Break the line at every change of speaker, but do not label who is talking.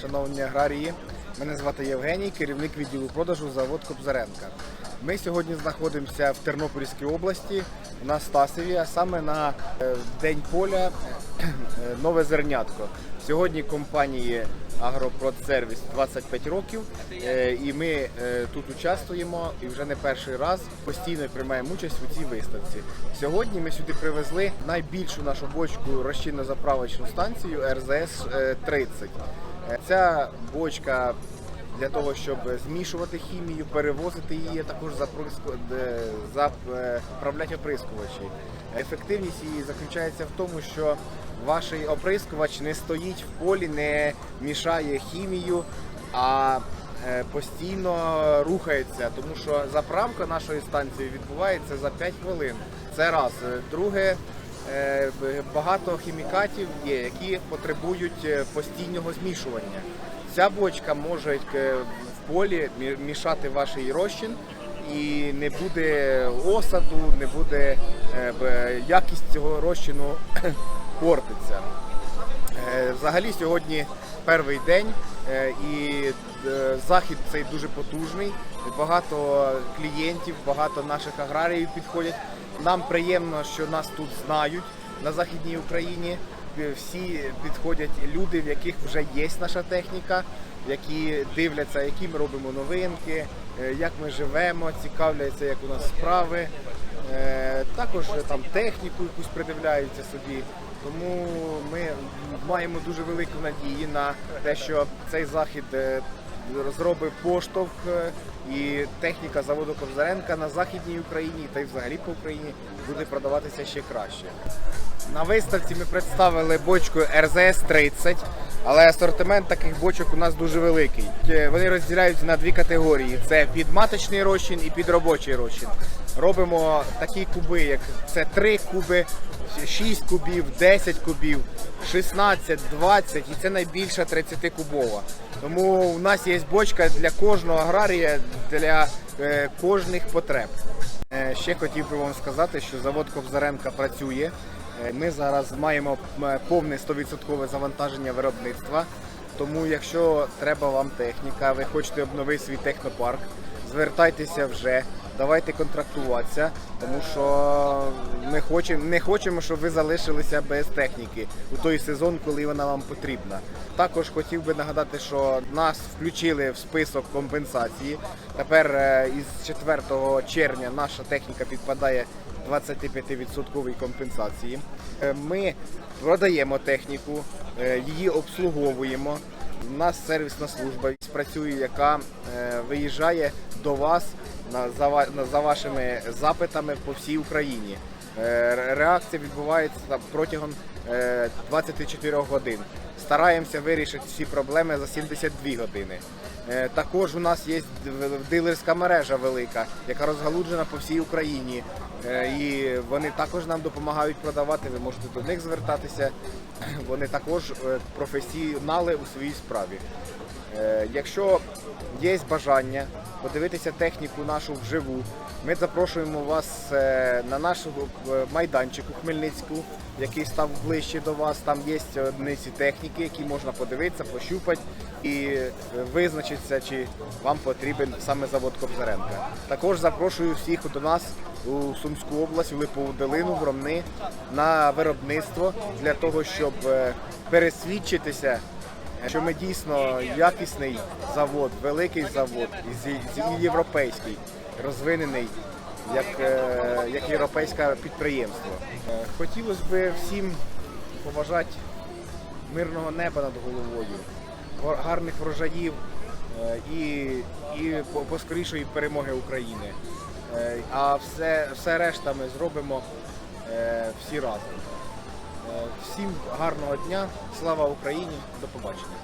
шановні аграрії. Мене звати Євгеній, керівник відділу продажу завод Кобзаренка. Ми сьогодні знаходимося в Тернопільській області на Стасові, а саме на е, День поля е, Нове Зернятко. Сьогодні компанії Агропродсервіс 25 років, е, і ми е, тут участвуємо і вже не перший раз постійно приймаємо участь у цій виставці. Сьогодні ми сюди привезли найбільшу нашу бочку розчинно-заправочну станцію РЗС 30. Ця бочка для того, щоб змішувати хімію, перевозити її, також заправляти оприскувачі. Ефективність її заключається в тому, що ваш оприскувач не стоїть в полі, не мішає хімію, а е, постійно рухається, тому що заправка нашої станції відбувається за 5 хвилин. Це раз. Друге, багато хімікатів є, які потребують е, постійного змішування. Ця бочка може е, в полі мішати ваш розчин і не буде осаду, не буде е, якість цього розчину портиться. Е, Взагалі сьогодні перший день е, і е, захід цей дуже потужний. Багато клієнтів, багато наших аграріїв підходять. Нам приємно, що нас тут знають на Західній Україні. Е, Всі підходять люди, в яких вже є наша техніка, які дивляться, які ми робимо новинки, е, як ми живемо, цікавляться, як у нас справи. Е, Також там техніку якусь придивляються собі. Тому ми маємо дуже велику надію на те, що цей захід зробить поштовх е, і техніка заводу Ковзаренка на Західній Україні та й взагалі по Україні буде продаватися ще краще. На виставці ми представили бочку РЗС 30, але асортимент таких бочок у нас дуже великий. Е, Вони розділяються на дві категорії: це підматочний розчин і підробочий розчин. Робимо такі куби, як це 3 куби, 6 кубів, 10 кубів, 16, 20 і це найбільша 30 кубова. Тому у нас є бочка для кожного аграрія, для е, кожних потреб. Е, Ще хотів би вам сказати, що завод Кобзаренка працює. Е, Ми зараз маємо повне 100% завантаження виробництва. Тому, якщо треба вам техніка, ви хочете обновити свій технопарк, звертайтеся вже, давайте контрактуватися, тому що ми хочемо, не хочемо, щоб ви залишилися без техніки у той сезон, коли вона вам потрібна. Також хотів би нагадати, що нас включили в список компенсації. Тепер е, із 4 червня наша техніка підпадає 25% компенсації. Е, Ми продаємо техніку, е, її обслуговуємо. У нас сервісна служба працює, яка виїжджає до вас за, на- за вашими запитами по всій Україні. Е, Реакція відбувається протягом е, 24 годин. Стараємося вирішити всі проблеми за 72 години. Е, Також у нас є дилерська мережа велика, яка розгалуджена по всій Україні. Е, І вони також нам допомагають продавати. Ви можете до них звертатися. Вони також е, професіонали у своїй справі. Якщо є бажання подивитися техніку нашу вживу, ми запрошуємо вас е, на наш е, майданчик у Хмельницьку, який став ближче до вас. Там є одиниці техніки, які можна подивитися, пощупати і е, визначитися, чи вам потрібен саме завод Кобзаренка. Також запрошую всіх до нас у Сумську область, у Липову долину, в Ромни на виробництво для того, щоб пересвідчитися що ми дійсно якісний завод, великий завод, і європейський, розвинений як, е, як європейське підприємство. Е, Хотілося б всім побажати мирного неба над головою, гарних врожаїв е, і, і поскорішої перемоги України. А все, все решта ми зробимо всі разом. Е, Всім гарного дня, слава Україні, до побачення.